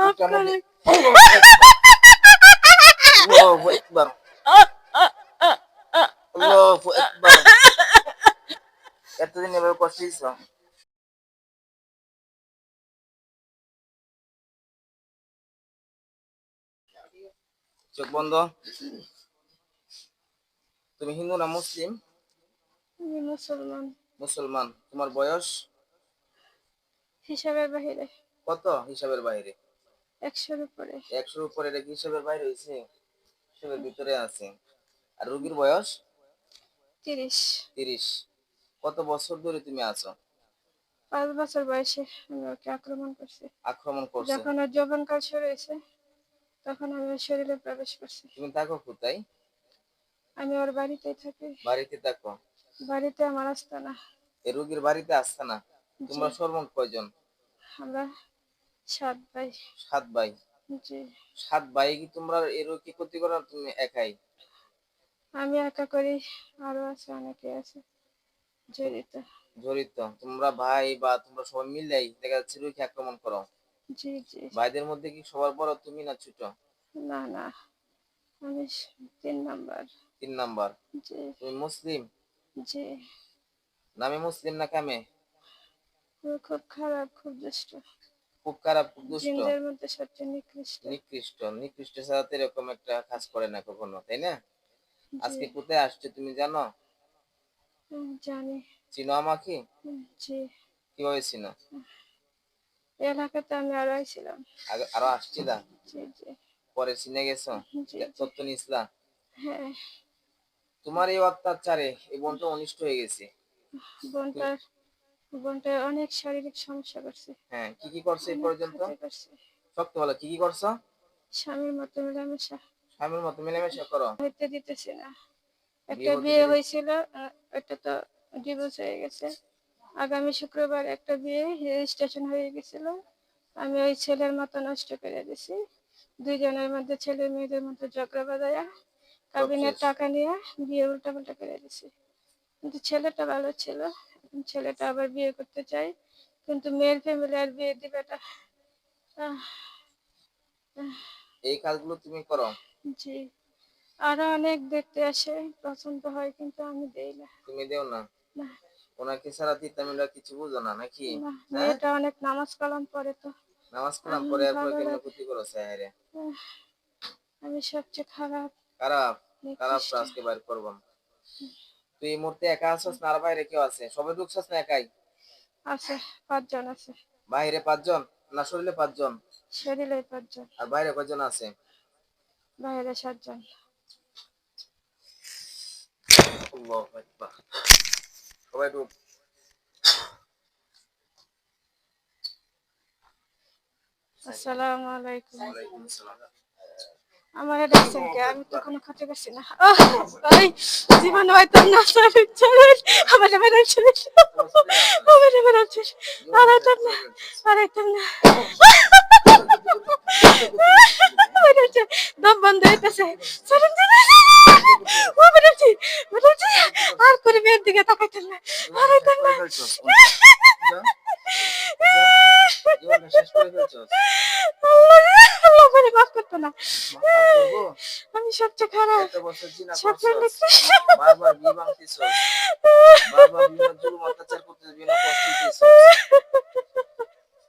মাফ কেন করে আল্লাহু আকবার আল্লাহু আকবার এতদিন এভাবে কষ্ট দিছ চোখ বন্ধ তুমি হিন্দু না মুসলিম মুসলমান মুসলমান তোমার বয়স হিসাবের বাহিরে কত হিসাবের বাইরে একশোর উপরে। একশোর উপরে এটা কি হিসাবের বাইরে হয়েছে? হিসাবের ভিতরে আছে। আর রোগীর বয়স? তিরিশ। তিরিশ। কত বছর ধরে তুমি আছো? পাঁচ বছর বয়সে ওকে আক্রমণ করছি। আক্রমণ করছে? যখন ওর যৌবনকাল শুরু হয়েছে তখন আমি শরীরে প্রবেশ করছি। তুমি থাকো কোথায়? আমি ওর বাড়িতেই থাকি। বাড়িতে থাকো? বাড়িতে আমার আসতো না এই রোগীর বাড়িতে আসছে না তোমরা সর্বমোট কয়জন? আমরা সাত ভাই সাত ভাই জি। সাত ভাই কি তোমরা এই রোগী ক্ষতি করো তুমি একাই? আমি একা করি আরও আছে অনেকে আছে জড়িত। জড়িত। তোমরা ভাই বা তোমরা সবাই মিলেই দেখা যাচ্ছে রোগী আক্রমণ করো। জি জি। ভাইদের মধ্যে কি সবার বড় তুমি না ছোট? না না। আমি তিন নাম্বার। তিন নাম্বার। জি। তুমি মুসলিম? জি। নামে মুসলিম না কামে? খুব খারাপ খুব দুষ্ট। খুব খারাপ খুব দুষ্ট। জিনদের মধ্যে সবচেয়ে নিকৃষ্ট। নিকৃষ্ট। নিকৃষ্ট ছাড়া তো এরকম একটা কাজ করে না কখনো তাই না? আজকে কোথায় আসছে তুমি জানো? জানি। চিনো আমাকে? জি। কীভাবে চিনো? এলাকাতে আমি আরও আইছিলাম। আগে আরও আসছিলা? জি জি। পরে চিনে গেছো? তত্ত্ব নিসলা হ্যাঁ। তোমার এই অত্যাচারে এই বোনটা অনিষ্ট হয়ে গেছে। বোনটার বোনটার অনেক শারীরিক সমস্যা করছে। হ্যাঁ কি কি করছে এই পর্যন্ত? শক্ত বলো কি কি করছ? স্বামীর মতো মেলামেশা। স্বামীর মতো মিলেমিশে করো। হইতে দিতেছি না। একটা বিয়ে হয়েছিল ওটা তো ডিভোর্স হয়ে গেছে। আগামী শুক্রবার একটা বিয়ে রেজিস্ট্রেশন হয়ে গেছিল। আমি ওই ছেলের মতো নষ্ট করে দিছি। দুইজনের মধ্যে ছেলে মেয়েদের মধ্যে ঝগড়া বাজায়া কাবিনের টাকা নিয়ে বিয়ে উল্টা পাল্টা করে দিছি। কিন্তু ছেলেটা ভালো ছিল। ছেলেটা আবার বিয়ে করতে চাই কিন্তু মেয়ের ফ্যামিলি আর বিয়ে দিবে না। এই কাজগুলো তুমি করো। জি। আরও অনেক দেখতে আসে পছন্দ হয় কিন্তু আমি দেই না। তুমি দেও না? না। ওনাকে ছাড়া তিতামিলা কিছু বুঝো না নাকি? না, হ্যাঁ? অনেক নামাজ কালাম পড়ে তো। নামাজ কালাম পরে এরপরে কেন ক্ষতি করো সাহেরে? আমি সবচেয়ে খারাপ খারাপ? খারাপ। আজকে বাইর করবাম তুই এই মুহূর্তে একা আছস না আর বাইরে কেউ আছে? সবাই ঢুকছস না একাই? আছে পাঁচজন আছে। বাইরে পাঁচজন? না শরীরে পাঁচজন? শরীরে পাঁচজন। আর বাইরে কয়জন আছে? বাইরে সাতজন। আল্লাহু আকবার। সবাই ঢুক। আসসালামু আলাইকুম। ওয়ালাইকুম আসসালাম। আমার ডাকছেন কে আমি তো কোনো ক্ষতি করছি না। ভাই, জীবন হয়তো না চলে চলে আমার আমার চলে আমার আড়াইতাম না আড়াইতাম না। দম বন্ধ হইতেছে চলুন ও বেরোচ্ছি আর করে মেয়ের দিকে তাকাইতাম না মাফ করতো না। আমি সবচেয়ে খারাপ। বারবার বারবার অত্যাচার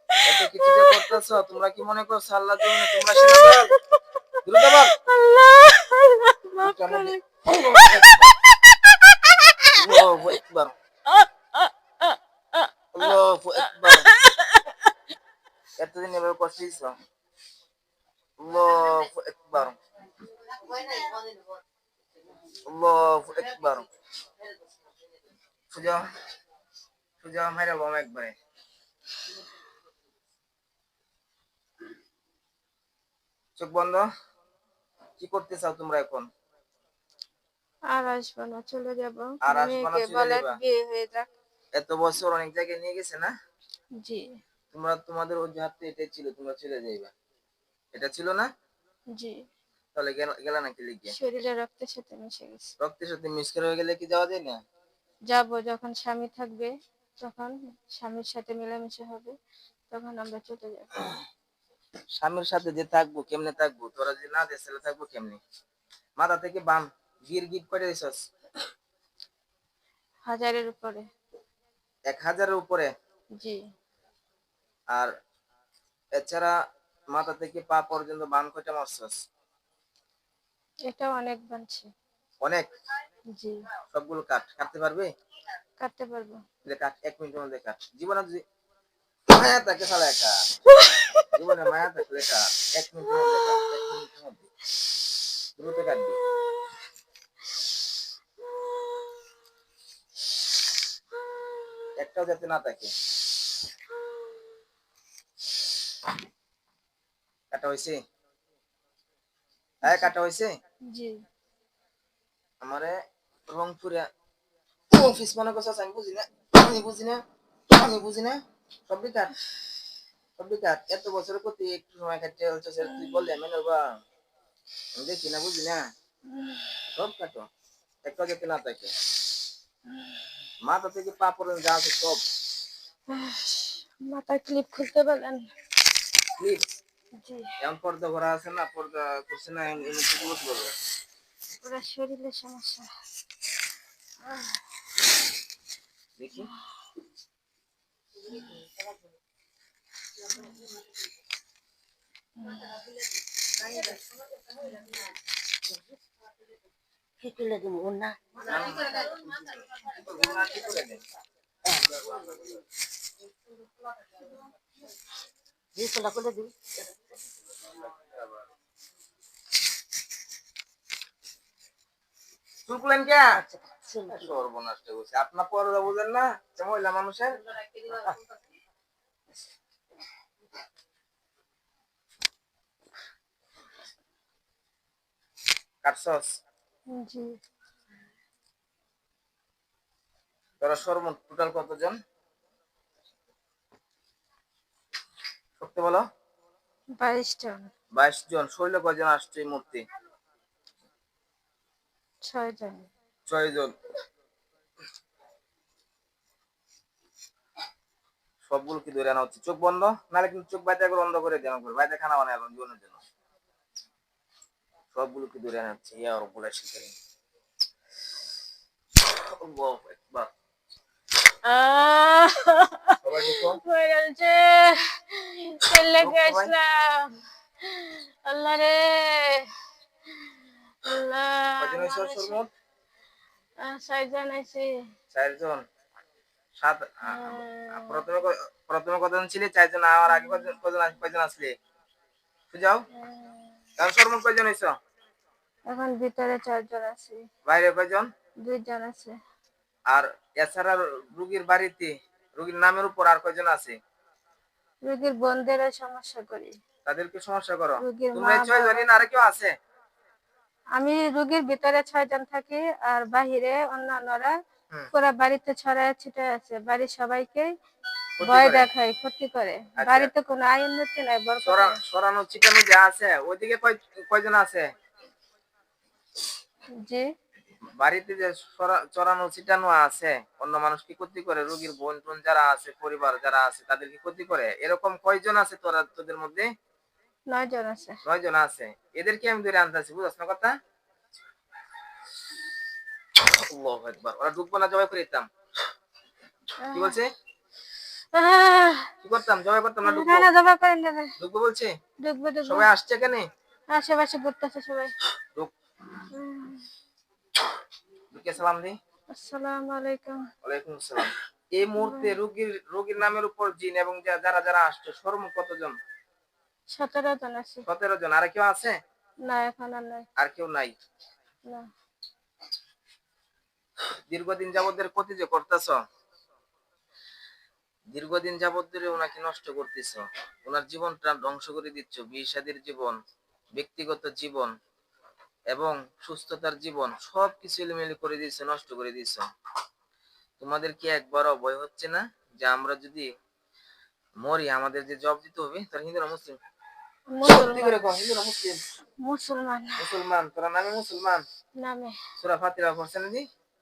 এত কিছু যে করতেছ তোমরা কি মনে করছ আল্লাহ। জন্য তোমরা সেনা দল দ্রুত বল আল্লাহ আল্লাহ। মাফ করে দে- আল্লাহু আকবার আল্লাহু আকবার এতদিন এভাবে কষ্ট দিছ আল্লাহু আকবার আল্লাহু আকবার সুজা সুজা মেরে বাম একবারে চোখ বন্ধ কি করতে চাও তোমরা এখন আর আসব না চলে যাব আর আসব না, চলে যাবা? বিয়ে হয়ে যাক এত বছর অনেক জায়গায় নিয়ে গেছে না? জি। তোমরা তোমাদের অজুহাতে এটাই ছিল তোমরা চলে যাইবা। এটা ছিল না? জি। তাহলে গেল গেলা নাকি লিখে শরীরে রক্তের সাথে মিশে গেছে। রক্তের সাথে মিক্সচার হয়ে গেলে কি যাওয়া যায় না? যাব যখন স্বামী থাকবে তখন স্বামীর সাথে মেলামেশা হবে তখন আমরা চলে যাব। স্বামীর সাথে যে থাকব কেমনে থাকব? তোরা যদি না দেশ থাকব কেমনে? মাথা থেকে বাম গির গিট করে দিছস। হাজারের উপরে। এক হাজারের উপরে। জি। আর এছাড়া মাথা থেকে পা পর্যন্ত বান কয়টা মারছস এটা অনেক বানছে। অনেক? জি। সবগুলো কাট কাটতে পারবে? কাটতে পারব। যে কাট এক মিনিটের মধ্যে কাট। জীবনে যদি মায়া থাকে সালা একা জীবনে মায়া থাকলে কাট। এক মিনিটের মধ্যে কাট এক মিনিটের মধ্যে। দ্রুত কাটবি। একটাও যাতে না থাকে। কাটা হয়েছে হ্যাঁ কাটা হয়েছে জি। আমারে রংপুরে অফিস মনে করছিস আমি বুঝি না। আমি বুঝি না। আমি বুঝি না। সবই কাট এত বছর প্রতি একটু সময় কাটতে হচ্ছে তুই বললে আমি নেবা আমি দেখি না বুঝি না। সব কাটো। একটা যাতে না থাকে। মাথা থেকে পা পর্যন্ত যা আছে সব। মাথার ক্লিপ খুলতে পারলেন ক্লিপ জি। এমন পর্দা ভরা আছে না? পর্দা করছে না এমন থেকে বসে বলবে পুরো শরীরের সমস্যা। দেখি। কি তুলে দিব না কে? সর্বনাশটা করছে আপনার বুঝেন না মহিলা মানুষের? কাটছস। জি। তোরা সর্বমোট টোটাল কতজন? সত্যি বলো? বাইশ জন বাইশ জন শরীরে কয়জন আসছে এই মূর্তি ছয় জন ছয় জন সবগুলো কি ধরে আনা হচ্ছে। চোখ বন্ধ? নাহলে কিন্তু চোখ বাইতে করে বন্ধ করে দেওয়া করে বাইতে খানা এখন জীবনের জন্য। সবগুলো কি ধরে আনা হচ্ছে ইয়া রব্বুল শিখে আল্লাহু আকবার হয়ে আল্লাহ রে আল্লাহ ছয়জন আছে চারজন সাত প্রথমে প্রথমে কতজন ছিলে চারজন আর আগে আস- কয়জন আসলে বুঝাও সর্বমোট কয়জন এখন ভিতরে চারজন আছে। বাইরে কয়জন? দুইজন আছে। আর এছাড়া রুগীর বাড়িতে রুগীর নামের উপর আর কয়জন আছে? রোগীর সমস্যা করি। তাদেরকে সমস্যা করো। তোমরা ছয় জনই আর কেউ আছে? আমি রোগীর ভিতরে ছয়জন থাকি আর বাহিরে অন্যান্যরা। পুরো বাড়িতে ছড়ায় ছিটে আছে। বাড়ির সবাইকে ভয় দেখায় ক্ষতি করে। আচ্ছা। বাড়িতে কোনো আয় উন্নতি নাই। সরানো চিটানো যে আছে ওইদিকে কয়জন আছে? জি। বাড়িতে যে চড়ানো ছিটানো আছে অন্য মানুষ কি ক্ষতি করে? রোগীর বোন টোন যারা আছে পরিবার যারা আছে তাদের কি ক্ষতি করে? এরকম কয়জন আছে তোরা তোদের মধ্যে? নয় জন আছে। নয় জন আছে এদেরকে আমি ধরে আনতেছি বুঝছ না কথা? আল্লাহু আকবার। ওরা ঢুকবো না জবাই করে দিতাম। কি বলছে? কি করতাম? জবাই করতাম না না না জমা করেন না না। ঢুকবো বলছে? ঢুকবো ঢুকবো। সবাই আসছে কেন আশেপাশে ঘুরতেছে সবাই। ঢুকে। সালাম দি। আসসালামু আলাইকুম। ওয়ালাইকুম আসসালাম। এই মুহূর্তে রোগীর রোগীর নামের উপর জিন এবং যারা যারা আসছে সর্বমোট কতজন? সতেরো জন আছে। সতেরো জন। আর কেউ আছে? না এখন আর নাই। আর কেউ নাই? না। দীর্ঘদিন যাবতের ক্ষতি যে করতেছ? দীর্ঘদিন যাবৎ ধরে ওনাকে নষ্ট করতেছ। ওনার জীবনটা ধ্বংস করে দিচ্ছ। বিয়ে জীবন ব্যক্তিগত জীবন এবং সুস্থতার জীবন সব কিছু এলোমেলো করে দিয়েছ নষ্ট করে দিয়েছ। তোমাদের কি একবারও ভয় হচ্ছে না যে আমরা যদি মরি আমাদের যে জব দিতে হবে? তার হিন্দু না মুসলিম? মুসলমান মুসলমান। মুসলমান। তোরা নামে মুসলমান? নামে। সুরা ফাতিরা পড়ছে না জি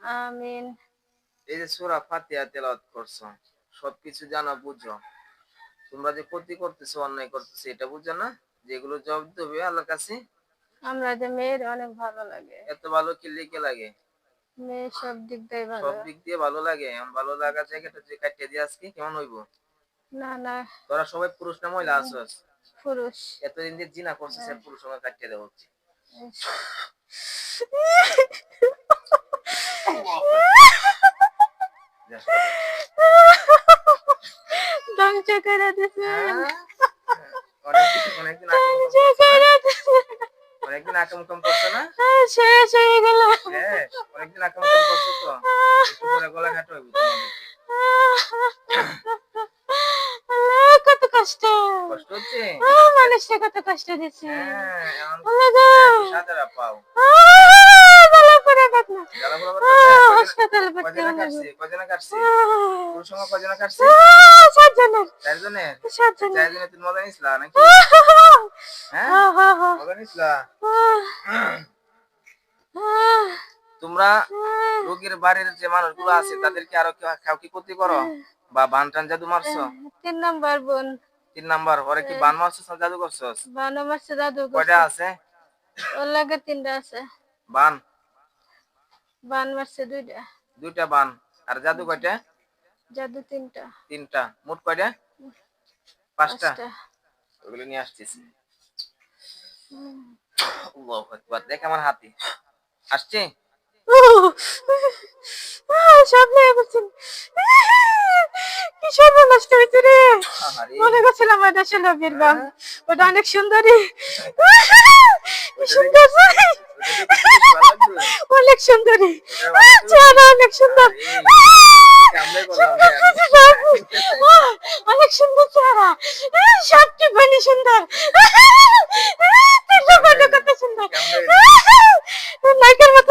আমিন এই যে সূরা ফাতিহা তেলাওয়াত করছ সবকিছু জানা বুঝো। তোমরা যে ক্ষতি করতেছো অন্যায় করতেছো এটা বুঝো না? যেগুলো জবাব দেবে আল্লাহর কাছে? আমরা যে মেয়ের অনেক ভালো লাগে। এত ভালো কি লিখে লাগে? মেয়ে সব দিক দিয়ে ভালো। সব দিক দিয়ে ভালো লাগে? আমার ভালো লাগা জায়গাটা যে কাটিয়ে দিয়ে আজকে কেমন হইব? না না। তোরা সবাই পুরুষ না মহিলা আছো পুরুষ। এতদিন দিয়ে জিনা করছিস পুরুষ সময় কাটিয়ে দেওয়া হচ্ছে। ধ্বংস করে দিছে হ্যাঁ? অনেকদিন ধ্বংস করে অনেকদিন আক্রমণ করছ না শেষ হয়ে গেল হ্যাঁ অনেকদিন আক্রমণ করছ তো একটু পরে গলা কত কষ্ট। মানুষটা কত কষ্ট দিচ্ছে। হ্যাঁ? হাসপাতালে। কাটছে তুমি মজা নিছিলা নাকি? হ্যাঁ? মজা নিছিলা? তোমরা। রোগীর বাড়ির যে মানুষগুলো আছে তাদেরকে আরও কেউ কেউ কি ক্ষতি করো? বা বান টান জাদু মারছো? তিন নাম্বার বোন। তিন নাম্বার ওরে কি বান মারছো জাদু করছস? বানো মাসে দাদু কয়টা আছে? ওর লাগে তিনটা আছে। বান? বান মারছে দুইটা। দুইটা বান। আর জাদু কয়টা? জাদু তিনটা। তিনটা। মোট কয়টা? পাঁচটা। পাঁচটা। ওগুলো নিয়ে আসতেছি আল্লাহু আকবার। দেখ আমার হাতে। আসছে? নিয়ে বলছেন কি সর্বনষ্ট হয়েছে রে। মনে করছিলাম ওটা ছিল বীরবাম ওটা অনেক সুন্দরী। সুন্দর। অনেক সুন্দরী। চেহারা অনেক সুন্দর। অনেক সুন্দর চেহারা। সবটি বনি সুন্দর। সুন্দর? নাইকের মতো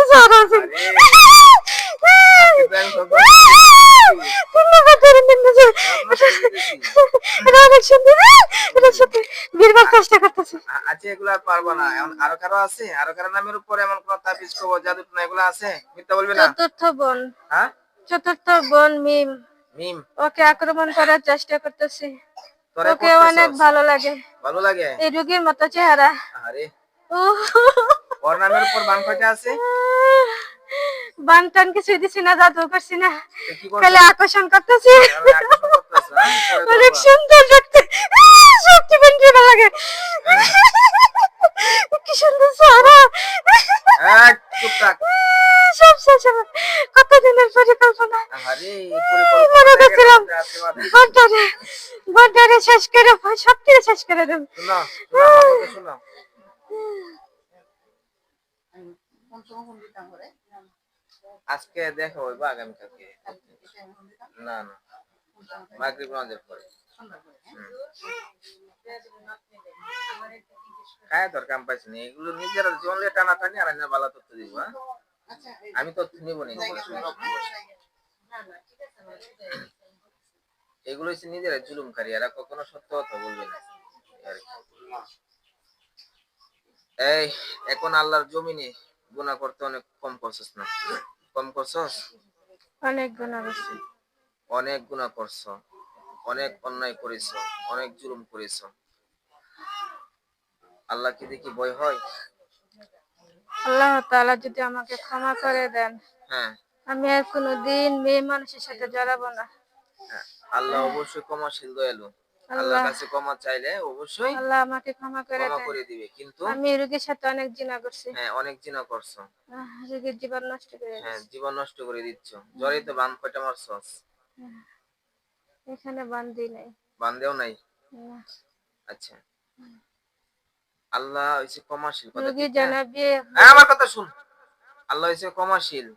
এগুলো আর পারব না এখন আরও কারও আছে আরও কারও নামের উপরে এমন কোন তাবিজ জাদু টোনা এগুলো আছে মিথ্যা বলবি না চতুর্থ বোন হ্যাঁ চতুর্থ বোন মিম। মিম। ওকে আক্রমণ করার চেষ্টা করতেছি। ওকে অনেক ভালো লাগে। ভালো লাগে? এই রুগীর মতো চেহারা। আরে। উহ, ওর নামের উপর বান কয়টা আছে? বান টান দিছি না জাদু করছি না। খালি আকর্ষণ করতেছি। হ্যাঁ? অনেক। সুন্দর দেখতে। সত্যি বেন্টি ভালো লাগে। কি সুন্দর চেহারা এক, চুপ থাক। সব শেষ হবে। কতদিনের পরিকল্পনা? মনে করছিলাম। শেষ করে সব শেষ করে দেব। শোনো, শোনো, আজকে দেখা হইব আগামীকালকে। না না। পরে। খায় তোর কাম পাইছি না। এগুলো টানা আর তথ্য দিব হ্যাঁ? আমি তথ্য নিব এগুলো। হচ্ছে নিজেরা জুলুমকারী, এরা কখনো সত্য কথা বলবে না। এই, এখন আল্লাহর জমিনে গুনাহ করতে অনেক কম করছস না? কম করছস? অনেক গুণা বেশি অনেক গুনাহ করছ অনেক অন্যায় করেছ অনেক জুলুম করেছ। আল্লাহ কি দেখি ভয় হয়? আল্লাহ তাআলা যদি আমাকে ক্ষমা করে দেন হ্যাঁ। আমি আর কোনোদিন মেয়ে মানুষের সাথে জড়াবো না। হ্যাঁ, আল্লাহ অবশ্যই ক্ষমাশীল দয়ালু। আল্লাহর কাছে ক্ষমা চাইলে অবশ্যই আল্লাহ আমাকে ক্ষমা করে ক্ষমা করে দিবে। কিন্তু আমি রোগীর সাথে অনেক জিনা করছি। হ্যাঁ অনেক জিনা করছ। রোগীর জীবন নষ্ট করে হ্যাঁ জীবন নষ্ট করে দিচ্ছ। জ্বরে তো বান কয়টা এখানে বান্দি নেই। বান্দেও নাই? আচ্ছা। আল্লাহ হইছে ক্ষমাশীল। কথা হ্যাঁ, আমার কথা শুন। আল্লাহ হইছে ক্ষমাশীল।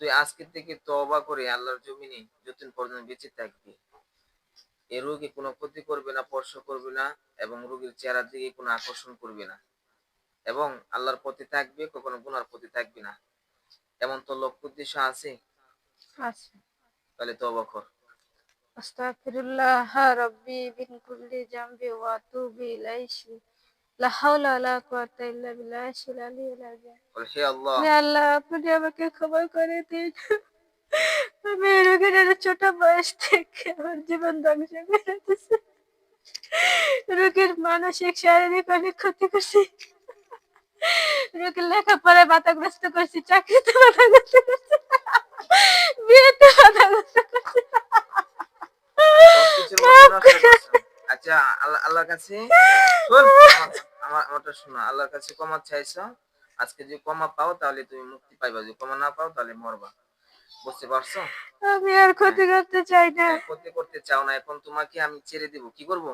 তুই আজকে থেকে তওবা করে আল্লাহর জমিনে যতদিন পর্যন্ত বেঁচে থাকবি। এ রোগী কোনো ক্ষতি করবে না স্পর্শ করবে না এবং রোগীর চেহারার দিকে কোনো আকর্ষণ করবে না। এবং আল্লাহর প্রতি থাকবে কখনো গুনার প্রতি থাকবে না। এমন তো লক্ষ্য উদ্দেশ্য আছে? তাহলে তো কর। আস্তাগফিরুল্লাহ রাব্বি মিন কুল্লি জামবি ওয়া আতুবু ইলাইহি। লা হাওলা ওয়ালা কুওয়াতা ইল্লা বিল্লাহিল আলিয়্যিল আযীম। হে আল্লাহ। হে আল্লাহ আপনি আমাকে ক্ষমা করে দিন। আমি রোগের একটা ছোট বয়স থেকে আমার জীবন ধ্বংস করে দিয়েছে। রোগীর মানসিক শারীরিক অনেক ক্ষতি করছি। রোগীর লেখাপড়ায় বাধাগ্রস্ত করছি চাকরিতে বাধাগ্রস্ত করছি। বিয়েতে বাধাগ্রস্ত করছি। আচ্ছা আল্লাহ আল্লাহর কাছে আমার- আমার আমারটা শোনো আল্লাহর কাছে ক্ষমা চাইছো। আজকে যদি ক্ষমা পাও তাহলে তুমি মুক্তি পাইবা। যদি ক্ষমা না পাও তাহলে মরবা। বুঝতে পারছ? আমি আর ক্ষতি করতে চাই না। হ্যাঁ, ক্ষতি করতে চাও না। এখন তোমাকে আমি ছেড়ে দিব। কি করব?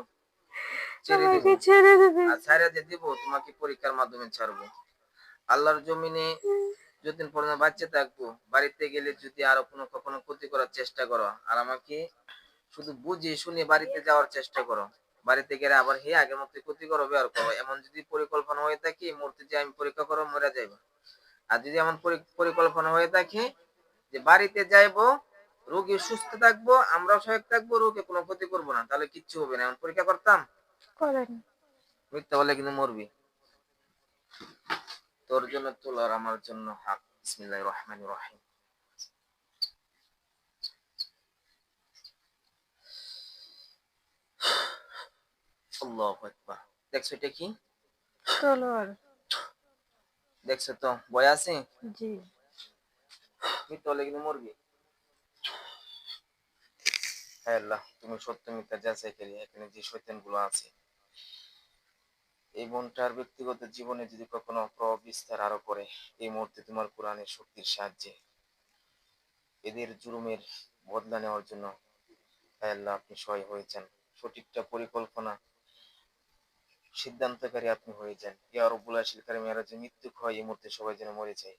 ছেড়ে দিব। ছেড়ে দেবে। আর দিয়ে দিব তোমাকে পরীক্ষার মাধ্যমে ছাড়বো। আল্লাহর জমিনে যতদিন পর্যন্ত বাচ্চা থাকব বাড়িতে গেলে যদি আরও কোনো কখনো ক্ষতি করার চেষ্টা করো আর আমাকে শুধু বুঝে শুনে বাড়িতে যাওয়ার চেষ্টা করো। বাড়িতে গেলে আবার হে আগের মতো ক্ষতি করো ব্যবহার করো। এমন যদি পরিকল্পনা হয়ে থাকে মূর্তি যে আমি পরীক্ষা করো মরে যাইবা। আর যদি এমন পরিকল্পনা হয়ে থাকে যে বাড়িতে যাইবো রোগী সুস্থ থাকব আমরাও সহায়ক থাকব রোগী কোনো ক্ষতি করব না। তাহলে কিচ্ছু হবে না। এমন পরীক্ষা করতাম? মিথ্যা বলে কিন্তু মরবি। তোর জন্য তোল আর আমার জন্য হাক রহমানির রহিম। আল্লাহু আকবার। দেখছ এটা কি? তলোয়ার। দেখছ তো? ভয় আছে? জি। মিথ্যা বলে কিন্তু মরবি। হ্যাঁ তুমি সত্য মিথ্যা যাচাই করি, এখানে যে শয়তানগুলো আছে। এই বোনটার ব্যক্তিগত জীবনে যদি কখনো প্রভাব বিস্তার আরও করে, এই মুহূর্তে তোমার কোরআনের শক্তির সাহায্যে। এদের জুলুমের বদলা নেওয়ার জন্য আল্লাহ, আপনি সহায় হয়েছেন সঠিকটা পরিকল্পনা সিদ্ধান্তকারী আপনি হয়ে যান। ইয়া রব্বুল আশিল যে মৃত্যু হয়, এই মুহূর্তে সবাই যেন মরে যায়।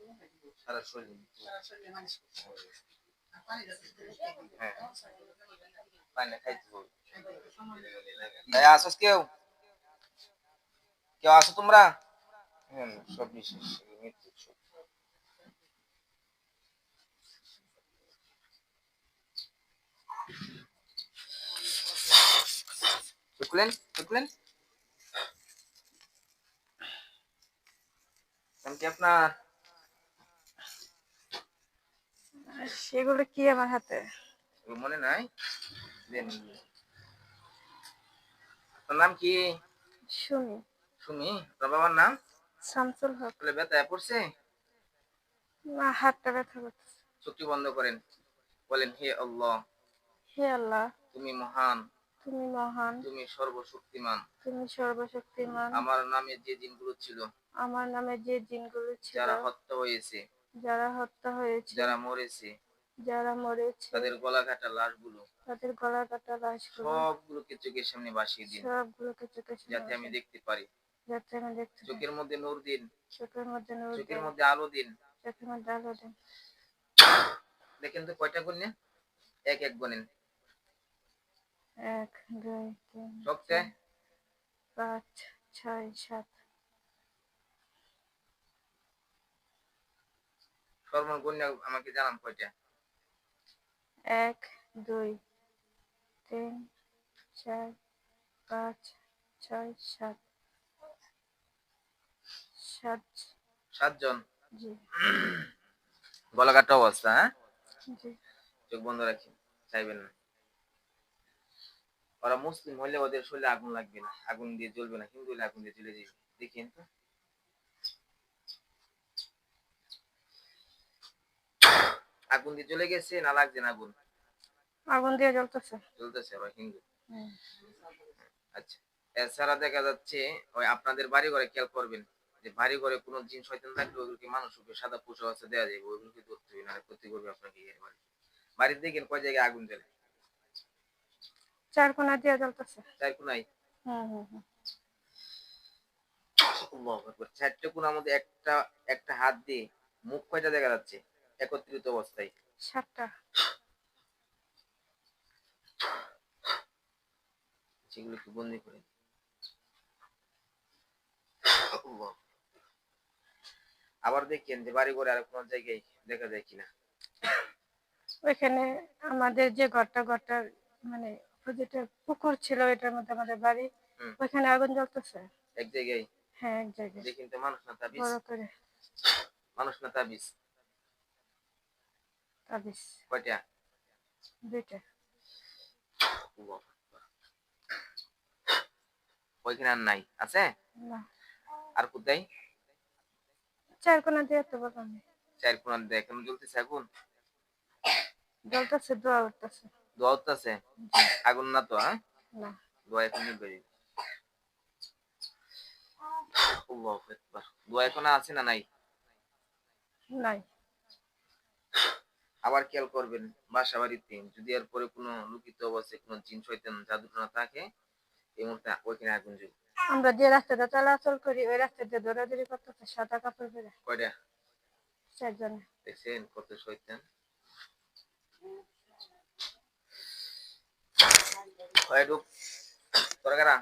মরে গেছি সারা শরীর হ্যাঁ পানি খাইতে হবে তাই আসছ কেউ কেউ আসো তোমরা হ্যাঁ সব বিশেষ মৃত্যু সব শুকলেন শুকলেন কি আপনার সেগুলো কি আমার হাতে? মনে নাই? দেন আপনার নাম কি? সুমি। আপনার বাবার নাম? শামসুল হক। বলে ব্যথা পড়ছে? না হাতটা ব্যথা করতেছে। চোখটি বন্ধ করেন। বলেন হে আল্লাহ। হে আল্লাহ। তুমি মহান। তুমি মহান। তুমি সর্বশক্তিমান। তুমি সর্বশক্তিমান। আমার নামে যে দিনগুলো ছিল আমার নামে যে জিনগুলো ছিল যারা হত্যা হয়েছে যারা হত্যা হয়েছে যারা মরেছে যারা মরেছে তাদের গলা কাটা লাশগুলো তাদের গলা কাটা লাশগুলো সবগুলোকে চোখের সামনে বাসিয়ে দিন সবগুলোকে চোখের সামনে যাতে আমি দেখতে পারি। যাতে আমি দেখতে পাই। চোখের মধ্যে নূর দিন চোখের মধ্যে নূর চোখের মধ্যে আলো দিন। চোখের মধ্যে আলো দিন। দেখেন তো কয়টা গুনেন এক এক গুনেন এক দুই তিন সবকে চার, পাঁচ ছয় সাত গুণে আমাকে জানান কয়টা? এক দুই তিন চার পাঁচ ছয় সাত। সাত। সাতজন? গলা কাটা অবস্থা হ্যাঁ? চোখ বন্ধ রাখি চাইবেন না। ওরা মুসলিম হলে ওদের শরীরে আগুন লাগবে না আগুন দিয়ে জ্বলবে না হিন্দু হলে আগুন দিয়ে জ্বলে যাবে দেখেন তো আগুন দিয়ে চলে গেছে না লাগছে না আগুন? আগুন দিয়ে জ্বলতেছে। চলতেছে ওরা হিন্দু। আচ্ছা এছাড়া দেখা যাচ্ছে ওই আপনাদের বাড়ি ঘরে খেয়াল করবেন যে বাড়ি ঘরে কোনো জিন শয়তান থাকলে ওগুলোকে মানুষ রূপে সাদা পোশাক আছে দেওয়া যাবে ওইগুলোকে ধরতে হবে না ক্ষতি করবে আপনাকে এর বাড়ি বাড়িতে দেখেন কয় জায়গায় আগুন জ্বলে? চার কোনা দিয়ে জ্বলতেছে। চার কোনায়? হুম হুম হুম। চারটে কোনার মধ্যে একটা একটা হাত দিয়ে মুখ কয়টা দেখা যাচ্ছে? একত্রিত অবস্থায়। সাতটা। সেগুলো একটু বন্দি করে আবার দেখেন যে বাড়ি ঘরে আর কোনো জায়গায় দেখা যায় কিনা। ওইখানে আমাদের যে ঘরটা ঘরটার মানে যেটা পুকুর ছিল এটার মধ্যে আমাদের বাড়ি। ওইখানে আগুন জ্বলতেছে। এক জায়গায়? হ্যাঁ এক জায়গায়। দেখেন তো মানুষ না তাবিজ। বড় করে। মানুষ না তাবিজ। তাবিজ কয়টা দুইটা ওইখানে আর নাই আছে না আর কোথায় চার কোনা দিয়ে তো বললাম চার কোনা দেখেন জ্বলতেছে আগুন জ্বলতেছে দোয়া উঠতেছে দোয়া হচ্ছে আগুন না তো হ্যাঁ না দোয়া এখন নিবে আল্লাহু আকবার দোয়া এখন আছে না নাই নাই আবার খেয়াল করবেন বাসা বাড়িতে যদি এর পরে কোনো লুকিত অবস্থায় কোনো জিন শয়তান জাদু না থাকে এই মুহূর্তে ওইখানে আগুন জ্বলবে আমরা যে রাস্তাটা চলাচল করি ওই রাস্তা দিয়ে দৌড়াদৌড়ি করতেছে সাদা কাপড় পরে। কয়টা? চারজনে। দেখছেন কত শয়তান। হয় ঢুক। তোরা কারা?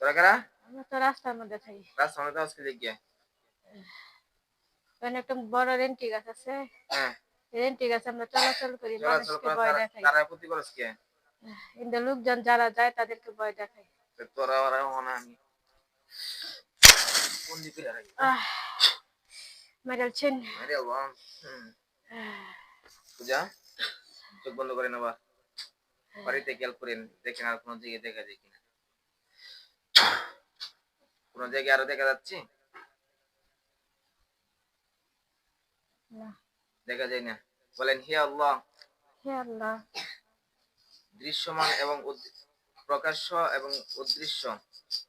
তোরা কারা? আমরা তো রাস্তার মধ্যে থাকি। রাস্তা আমাদের আজকে দেখিয়ে ওখানে একটা বড় রেন্টি গাছ আছে। হ্যাঁ। রেন্টি গাছ আমরা চলাচল করি মানুষকে ভয় দেখাই। তারা ক্ষতি কে? লোকজন যারা যায় তাদেরকে ভয় দেখাই। তোরা ওরা আমি। কোন দিকে রাখি? আহ মেরেলছেন আরে আল্লাহ পূজা চোখ বন্ধ করেন আবার বাড়িতে খেয়াল করেন দেখেন আর কোনো জায়গায় দেখা যায় কিনা। কোন জায়গায় আরও দেখা যাচ্ছে? না। দেখা যায় না। বলেন হে আল্লাহ। হে আল্লাহ। দৃশ্যমান এবং প্রকাশ্য এবং অদৃশ্য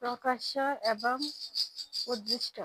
প্রকাশ্য এবং উদ্দিষ্ট।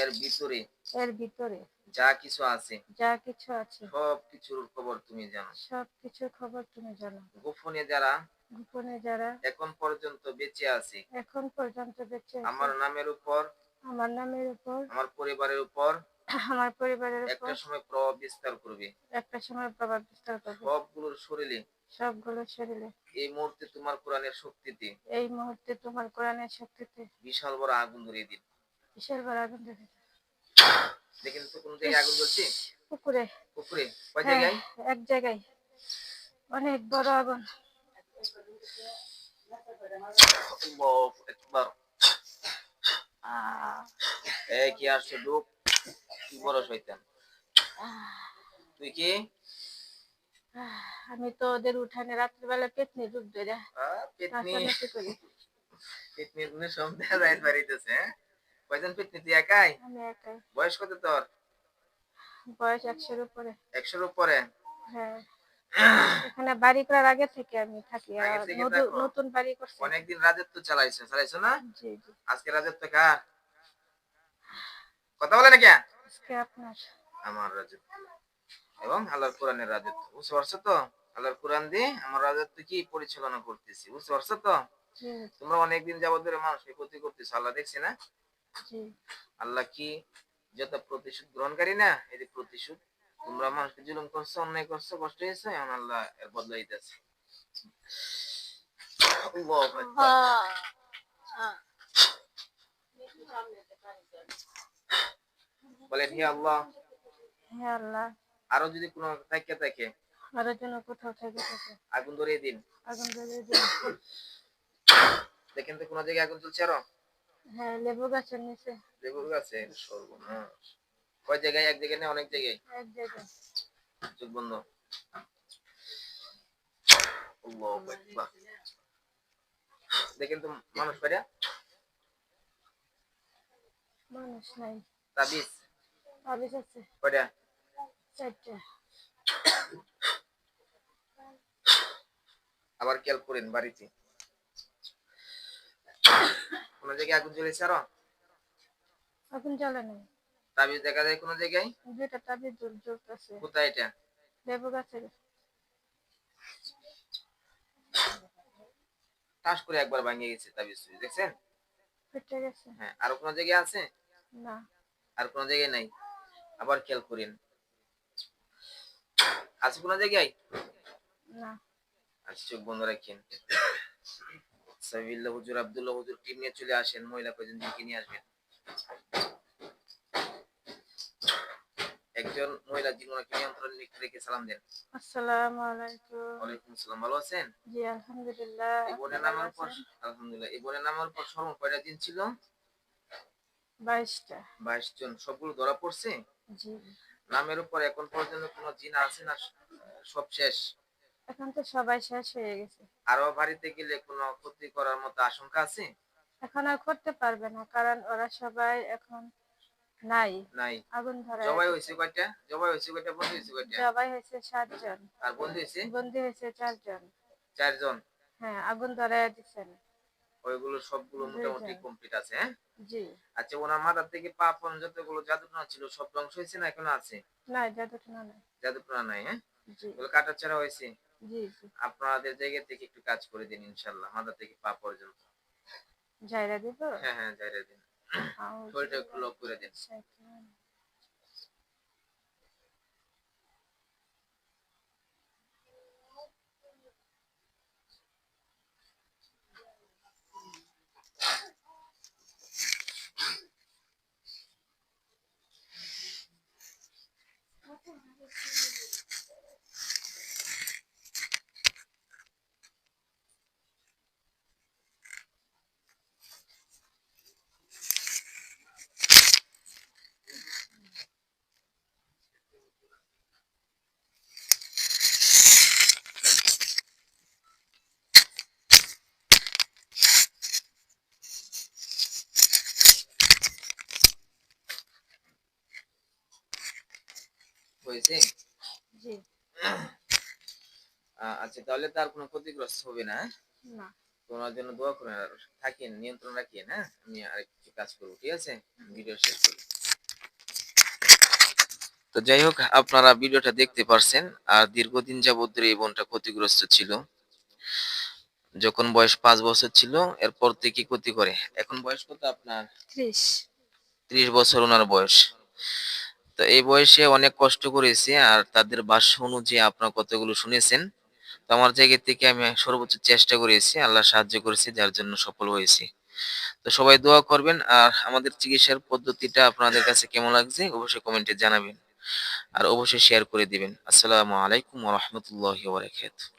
এর ভিতরে এর ভিতরে যা কিছু আছে যা কিছু আছে সব কিছুর খবর তুমি জানো। সব কিছুর খবর তুমি জানো। গোপনে যারা গোপনে যারা এখন পর্যন্ত বেঁচে আছে এখন পর্যন্ত বেঁচে আমার নামের উপর আমার নামের উপর আমার পরিবারের উপর আমার পরিবারের উপর। একটা সময় প্রভাব বিস্তার করবে। একটা সময় প্রভাব বিস্তার করবে। সবগুলোর শরীরে। সবগুলো শরীরে। এই মুহূর্তে তোমার কোরআনের শক্তিতে। এই মুহূর্তে তোমার কোরআনের শক্তিতে। বিশাল বড় আগুন ধরিয়ে দিন। বিশাল বড় আগুন দেখে দেখেন তো কোন জায়গায় আগুন জ্বলছে পুকুরে। পুকুরে? কয় হ্যাঁ, জায়গায় এক জায়গায়। অনেক বড় আগুন। আল্লাহু আকবার। আহ, এই কি আসছে ডুব? বড় শয়তান। তুই কি? আমি তো ওদের উঠানে রাত্রিবেলা পেতনি ধরে বাড়িতেছে হ্যাঁ? কয়জন পেতনি? তুই একাই? আমি একাই। বয়স কত তোর? বয়স একশোর উপরে। একশোর উপরে? হ্যাঁ। এখানে বাড়ি করার আগে থেকে আমি থাকি নতুন- বাড়ি করছি। অনেকদিন রাজত্ব চালাইছো চালাইছো না? আজকে রাজত্ব কার? কথা বলে না কে আজকে আপনার? আমার রাজত্ব এবং আল্লাহর কোরআনের রাজত্ব। বুঝতে পারছ তো? আল্লাহর কোরআন দিয়ে আমার রাজত্ব কি পরিচালনা করতেছি বুঝতে পারছ তো? তোমরা অনেকদিন যাবত ধরে মানুষকে ক্ষতি করতেছো আল্লাহ দেখছি না? আল্লাহ কি যত প্রতিশোধ গ্রহণকারী না এই যে প্রতিশোধ তোমরা মানুষকে জুলুম করছ অন্যায় করছ কষ্ট হয়েছে এখন আল্লাহ এর বদলা দিতেছে। আল্লাহু আকবার। বলেন হে আল্লাহ। হে আল্লাহ। আরও যদি কোনো থাকে থাকে। আরও যেন কোথাও থেকে থাকে। আগুন ধরিয়ে দিন। আগুন ধরে দিন। দেখেন তো কোনো জায়গায় আগুন চলছে আরও? হ্যাঁ লেবু গাছের নিচে। লেবুর গাছে? সর্বনাশ। কয় জায়গায়? এক জায়গায় না অনেক জায়গায়? এক জায়গায়। চোখ বন্ধ। আল্লাহু আকবার। দেখেন তো মানুষ কয়টা? মানুষ নাই। তাবিজ। আবিস আছে। কয়টা চারটা। আবার খেয়াল করেন বাড়িতে। কোন জায়গায় আগুন জ্বলেছে আরও? এখন জ্বলে নাই। তাবিজ দেখা যায় কোন জায়গায়? দুইটা তাবিজ জ্বলতেছে। কোথায় এটা? গাছের। টাস করে একবার ভাঙে গেছে তাবিজ দেখছেন? ফেটে গেছে। হ্যাঁ আরও কোন জায়গায় আছে? না। আর কোন জায়গায় নাই? আবার খেয়াল করেন। আছে কোন জায়গায়? না। আচ্ছা চোখ বন্ধ রাখেন। সাবিল্লাহ হুজুর আব্দুল্লাহ হুজুর টিম নিয়ে চলে আসেন মহিলা দিনকে নিয়ে আসবেন। একজন মহিলা যিনি ওনাকে নিয়ন্ত্রণ রেখে সালাম দেন। আসসালামু আলাইকুম। ওয়ালাইকুম আসসালাম ভালো আছেন? জি আলহামদুলিল্লাহ। এই বোনের নামের পর আলহামদুলিল্লাহ এই বোনের নামের পর সর্ব কয়টা দিন ছিল? বাইশটা। বাইশ জন সবগুলো ধরা পড়ছে? নামের উপর এখন পর্যন্ত কোনো জিন আছে না সব শেষ? এখন তো সবাই শেষ হয়ে গেছে। আরও বাড়িতে গেলে কোনো ক্ষতি করার মতো আশঙ্কা আছে? এখন আর করতে পারবে না কারণ ওরা সবাই এখন নাই। নাই। আগুন ধরে জবাই হয়েছে কয়টা? জবাই হয়েছে কয়টা? বন্ধু হয়েছে কয়টা? সবাই হয়েছে সাতজন। আর বন্ধু হয়েছে? বন্দি হয়েছে চারজন। চারজন? হ্যাঁ আগুন ধরে দিচ্ছেন ওইগুলো সবগুলো মোটামুটি কমপ্লিট আছে হ্যাঁ? জি। আচ্ছা ওনার মাথা থেকে পা পর্যন্ত যতগুলো জাদুটনা ছিল সব ধ্বংস হয়েছে না এখনও আছে? না জাদুটনা নাই। জাদুটনা নাই হ্যাঁ? জি। ওগুলো কাটাছাড়া হয়েছে? জি আপনাদের জায়গা থেকে একটু কাজ করে দিন ইনশাল্লাহ মাথা থেকে পা পর্যন্ত। জায়রা দিব? হ্যাঁ হ্যাঁ যাইরে দিন। শরীরটা একটু লক করে দিন শাইতান। হয়েছে জি আহ, আচ্ছা তাহলে তার কোনো ক্ষতিগ্রস্ত হবে না হ্যাঁ? না। তো জন্য দোয়া করেন আর থাকেন নিয়ন্ত্রণ রাখিয়েন হ্যাঁ? আমি আরেকটু কাজ করব ঠিক আছে? ভিডিও শেষ করি। তো যাই হোক আপনারা ভিডিওটা দেখতে পারছেন আর দীর্ঘদিন যাবত ধরে এই বোনটা ক্ষতিগ্রস্ত ছিল। যখন বয়স পাঁচ বছর ছিল এরপর থেকে ক্ষতি করে। এখন বয়স কত আপনার? ত্রিশ। ত্রিশ বছর ওনার বয়স। তো এই বয়সে অনেক কষ্ট করেছে আর তাদের ভাষ্য অনুযায়ী আপনার কতগুলো শুনেছেন? তো আমার জায়গা থেকে আমি সর্বোচ্চ চেষ্টা করেছি, আল্লাহ সাহায্য করেছি, যার জন্য সফল হয়েছি। তো সবাই দোয়া করবেন, আর আমাদের চিকিৎসার পদ্ধতিটা আপনাদের কাছে কেমন লাগছে অবশ্যই কমেন্টে জানাবেন, আর অবশ্যই শেয়ার করে দিবেন। আসসালামু আলাইকুম রহমতুল্লাহ বারাকাতুহু।